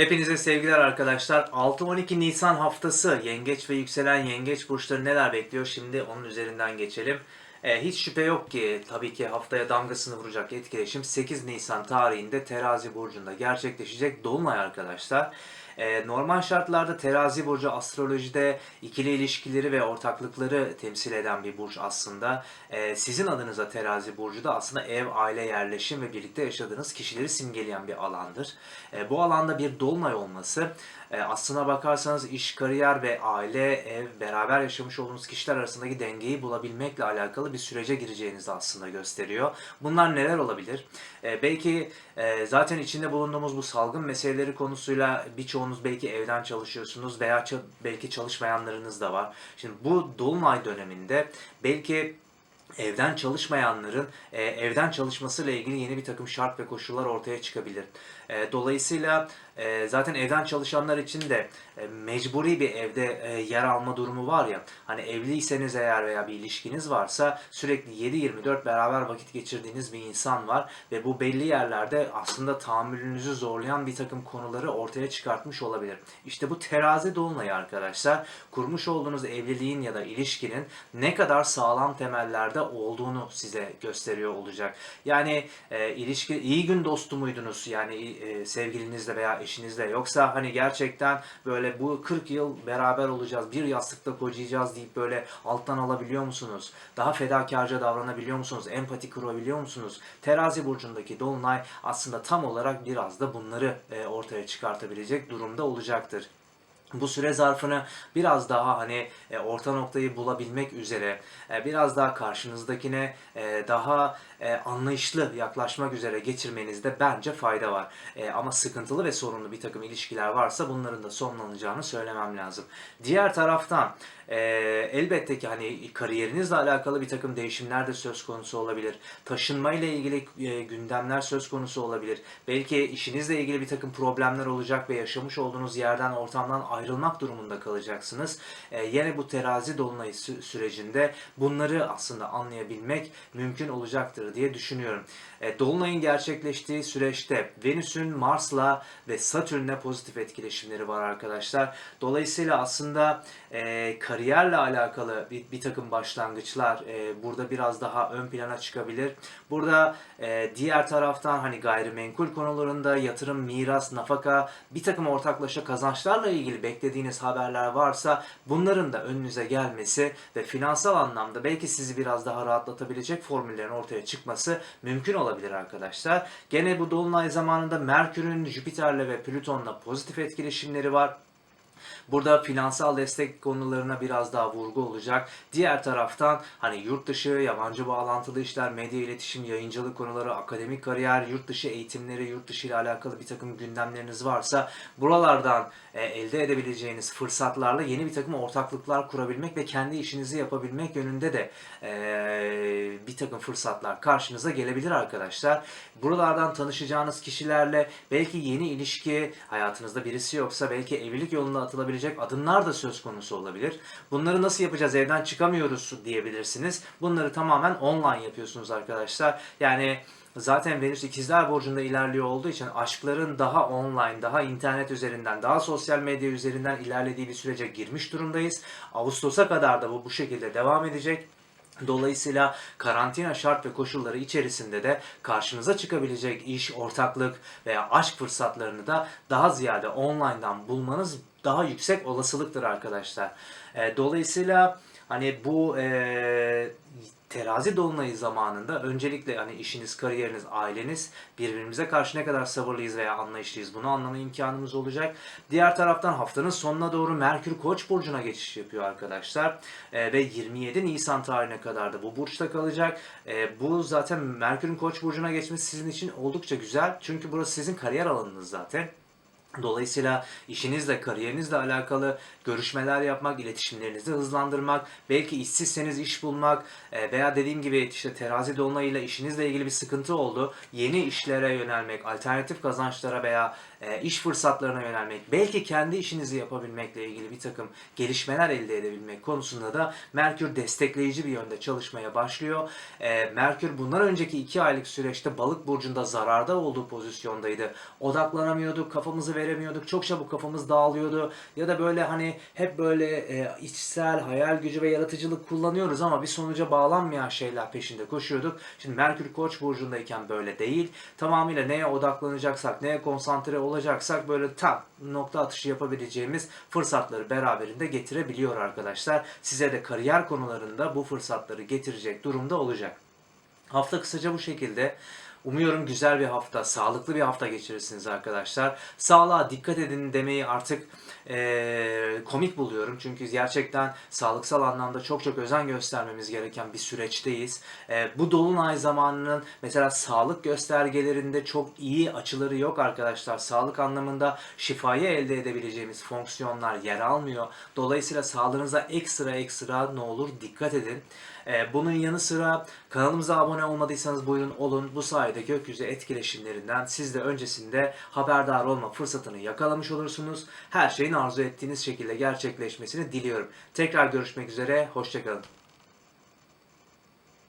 Hepinize sevgiler arkadaşlar. 6-12 Nisan haftası yengeç ve yükselen yengeç burçları neler bekliyor? Şimdi onun üzerinden geçelim. Ee, hiç şüphe yok ki tabii ki haftaya damgasını vuracak etkileşim 8 Nisan tarihinde Terazi burcunda gerçekleşecek dolunay arkadaşlar. Ee, normal şartlarda Terazi burcu astrolojide ikili ilişkileri ve ortaklıkları temsil eden bir burç aslında. Ee, sizin adınıza Terazi burcu da aslında ev, aile, yerleşim ve birlikte yaşadığınız kişileri simgeleyen bir alandır. Ee, bu alanda bir dolunay olması e, aslına bakarsanız iş, kariyer ve aile, ev, beraber yaşamış olduğunuz kişiler arasındaki dengeyi bulabilmekle alakalı bir sürece gireceğinizi aslında gösteriyor. Bunlar neler olabilir? Belki e, zaten içinde bulunduğumuz bu salgın meseleleri konusuyla birçoğunuz belki evden çalışıyorsunuz veya belki çalışmayanlarınız da var. Şimdi bu dolunay döneminde belki evden çalışmayanların e, evden çalışmasıyla ilgili yeni bir takım şart ve koşullar ortaya çıkabilir. E, dolayısıyla e, zaten evden çalışanlar için de e, mecburi bir evde e, yer alma durumu var ya. Hani evliyseniz eğer veya bir ilişkiniz varsa sürekli 7-24 beraber vakit geçirdiğiniz bir insan var ve bu belli yerlerde aslında tahammülünüzü zorlayan bir takım konuları ortaya çıkartmış olabilir. İşte bu terazi dolunayı arkadaşlar kurmuş olduğunuz evliliğin ya da ilişkinin ne kadar sağlam temellerde olduğunu size gösteriyor olacak. Yani e, ilişki iyi gün dostu muydunuz yani e, sevgilinizle veya eşinizle yoksa hani gerçekten böyle bu 40 yıl beraber olacağız bir yastıkta kocayacağız deyip böyle alttan alabiliyor musunuz? Daha fedakarca davranabiliyor musunuz? Empati kurabiliyor musunuz? Terazi burcundaki dolunay aslında tam olarak biraz da bunları e, ortaya çıkartabilecek durumda olacaktır bu süre zarfını biraz daha hani e, orta noktayı bulabilmek üzere e, biraz daha karşınızdakine e, daha e, anlayışlı yaklaşmak üzere geçirmenizde bence fayda var. E, ama sıkıntılı ve sorunlu bir takım ilişkiler varsa bunların da sonlanacağını söylemem lazım. Diğer taraftan e, elbette ki hani kariyerinizle alakalı bir takım değişimler de söz konusu olabilir. Taşınma ile ilgili e, gündemler söz konusu olabilir. Belki işinizle ilgili bir takım problemler olacak ve yaşamış olduğunuz yerden, ortamdan ayrılmak durumunda kalacaksınız. E, yine bu terazi dolunayı sü- sürecinde bunları aslında anlayabilmek mümkün olacaktır diye düşünüyorum. E, dolunayın gerçekleştiği süreçte Venüs'ün Mars'la ve Satürn'le pozitif etkileşimleri var arkadaşlar. Dolayısıyla aslında e, kariyerle alakalı bir, bir takım başlangıçlar e, burada biraz daha ön plana çıkabilir. Burada e, diğer taraftan hani gayrimenkul konularında yatırım, miras, nafaka, bir takım ortaklaşa kazançlarla ilgili beklediğiniz haberler varsa bunların da önünüze gelmesi ve finansal anlamda belki sizi biraz daha rahatlatabilecek formüllerin ortaya çıkması mümkün olabilir arkadaşlar. Gene bu dolunay zamanında Merkür'ün Jüpiter'le ve Plüton'la pozitif etkileşimleri var. Burada finansal destek konularına biraz daha vurgu olacak. Diğer taraftan hani yurt dışı, yabancı bağlantılı işler, medya iletişim, yayıncılık konuları, akademik kariyer, yurt dışı eğitimleri, yurt dışı ile alakalı bir takım gündemleriniz varsa buralardan e, elde edebileceğiniz fırsatlarla yeni bir takım ortaklıklar kurabilmek ve kendi işinizi yapabilmek yönünde de e, bir takım fırsatlar karşınıza gelebilir arkadaşlar. Buralardan tanışacağınız kişilerle belki yeni ilişki, hayatınızda birisi yoksa belki evlilik yolunda atılabilecek adımlar da söz konusu olabilir. Bunları nasıl yapacağız? Evden çıkamıyoruz diyebilirsiniz. Bunları tamamen online yapıyorsunuz arkadaşlar. Yani Zaten Venüs ikizler burcunda ilerliyor olduğu için aşkların daha online, daha internet üzerinden, daha sosyal medya üzerinden ilerlediği bir sürece girmiş durumdayız. Ağustos'a kadar da bu bu şekilde devam edecek. Dolayısıyla karantina şart ve koşulları içerisinde de karşınıza çıkabilecek iş, ortaklık veya aşk fırsatlarını da daha ziyade online'dan bulmanız daha yüksek olasılıktır arkadaşlar. E, dolayısıyla hani bu e, terazi dolunayı zamanında öncelikle hani işiniz, kariyeriniz, aileniz birbirimize karşı ne kadar sabırlıyız veya anlayışlıyız bunu anlama imkanımız olacak. Diğer taraftan haftanın sonuna doğru Merkür Koç burcuna geçiş yapıyor arkadaşlar. Ee, ve 27 Nisan tarihine kadar da bu burçta kalacak. Ee, bu zaten Merkür'ün Koç burcuna geçmesi sizin için oldukça güzel. Çünkü burası sizin kariyer alanınız zaten. Dolayısıyla işinizle, kariyerinizle alakalı görüşmeler yapmak, iletişimlerinizi hızlandırmak, belki işsizseniz iş bulmak e, veya dediğim gibi işte terazi dolunayıyla işinizle ilgili bir sıkıntı oldu. Yeni işlere yönelmek, alternatif kazançlara veya iş fırsatlarına yönelmek, belki kendi işinizi yapabilmekle ilgili bir takım gelişmeler elde edebilmek konusunda da Merkür destekleyici bir yönde çalışmaya başlıyor. E, Merkür bundan önceki iki aylık süreçte balık burcunda zararda olduğu pozisyondaydı. Odaklanamıyorduk, kafamızı veremiyorduk, çok çabuk kafamız dağılıyordu ya da böyle hani hep böyle e, içsel hayal gücü ve yaratıcılık kullanıyoruz ama bir sonuca bağlanmayan şeyler peşinde koşuyorduk. Şimdi Merkür Koç burcundayken böyle değil. Tamamıyla neye odaklanacaksak, neye konsantre olacaksak böyle tak nokta atışı yapabileceğimiz fırsatları beraberinde getirebiliyor arkadaşlar. Size de kariyer konularında bu fırsatları getirecek durumda olacak. Hafta kısaca bu şekilde. Umuyorum güzel bir hafta, sağlıklı bir hafta geçirirsiniz arkadaşlar. Sağlığa dikkat edin demeyi artık eee, komik buluyorum. Çünkü gerçekten sağlıksal anlamda çok çok özen göstermemiz gereken bir süreçteyiz. Eee, bu dolunay zamanının mesela sağlık göstergelerinde çok iyi açıları yok arkadaşlar. Sağlık anlamında şifayı elde edebileceğimiz fonksiyonlar yer almıyor. Dolayısıyla sağlığınıza ekstra ekstra ne olur dikkat edin. Ee, Bunun yanı sıra kanalımıza abone olmadıysanız buyurun olun. Bu sayede gökyüzü etkileşimlerinden siz de öncesinde haberdar olma fırsatını yakalamış olursunuz. Her şeyin arzu ettiğiniz şekilde gerçekleşmesini diliyorum. Tekrar görüşmek üzere, hoşçakalın.